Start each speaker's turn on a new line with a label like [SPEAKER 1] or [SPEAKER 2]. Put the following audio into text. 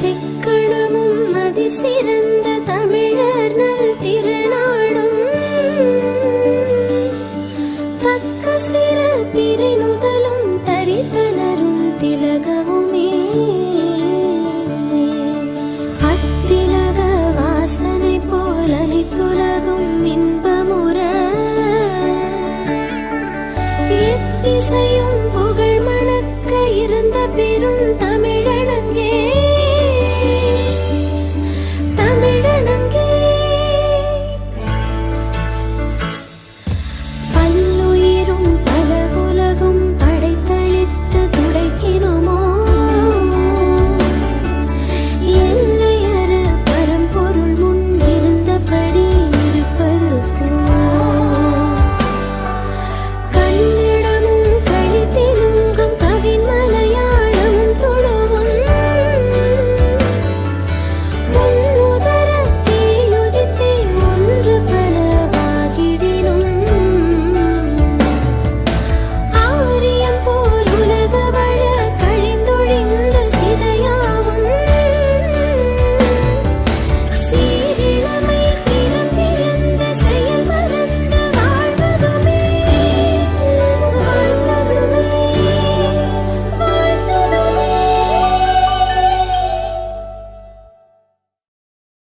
[SPEAKER 1] திக்கணமும் அதிசிறந்த தமிழர் நல் திரளாடும் தக்க சிற பிறனும்